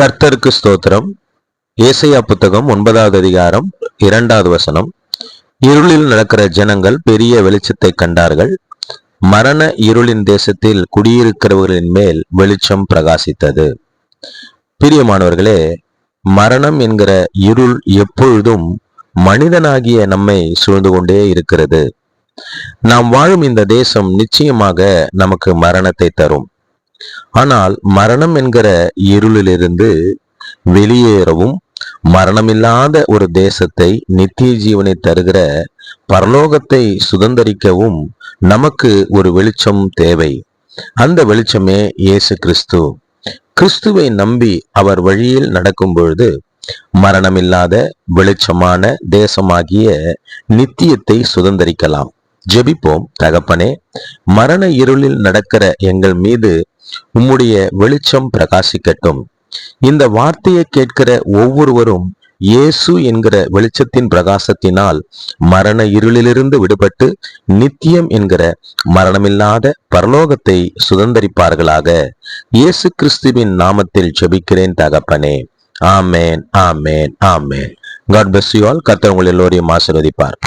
கர்த்தருக்கு ஸ்தோத்திரம். ஏசையா புத்தகம் ஒன்பதாவது அதிகாரம் இரண்டாவது வசனம். இருளில் நடக்கிற ஜனங்கள் பெரிய வெளிச்சத்தை கண்டார்கள். மரண இருளின் தேசத்தில் குடியிருக்கிறவர்களின் மேல் வெளிச்சம் பிரகாசித்தது. பிரியமானவர்களே மரணம் என்கிற இருள் எப்பொழுதும் மனிதனாகிய நம்மை சூழ்ந்து கொண்டே இருக்கிறது. நாம் வாழும் இந்த தேசம் நிச்சயமாக நமக்கு மரணத்தை தரும். ஆனால் மரணம் என்கிற இருளிலிருந்து வெளியேறவும் மரணமில்லாத ஒரு தேசத்தை நித்திய ஜீவனை தருகிற பரலோகத்தை சுதந்தரிக்கவும் நமக்கு ஒரு வெளிச்சம் தேவை. அந்த வெளிச்சமே இயேசு கிறிஸ்து. கிறிஸ்துவை நம்பி அவர் வழியில் நடக்கும் பொழுது மரணமில்லாத வெளிச்சமான தேசமாகிய நித்தியத்தை சுதந்தரிக்கலாம். ஜெபிப்போம் தகப்பனே. மரண இருளில் நடக்கிற எங்கள் மீது உம்முடைய வெளிச்சம் பிரகாசிக்கட்டும். இந்த வார்த்தையை கேட்கிற ஒவ்வொருவரும் இயேசு என்கிற வெளிச்சத்தின் பிரகாசத்தினால் மரண இருளிலிருந்து விடுபட்டு நித்தியம் என்கிற மரணமில்லாத பரலோகத்தை சுதந்தரிப்பார்களாக. இயேசு கிறிஸ்துவின் நாமத்தில் ஜெபிக்கிறேன் தகப்பனே. ஆமேன் ஆமேன் ஆமேன். காட் பிளஸ் யூ ஆல் கர்த்தர் உங்கள் எல்லோரையும் ஆசிர்வதிப்பார்.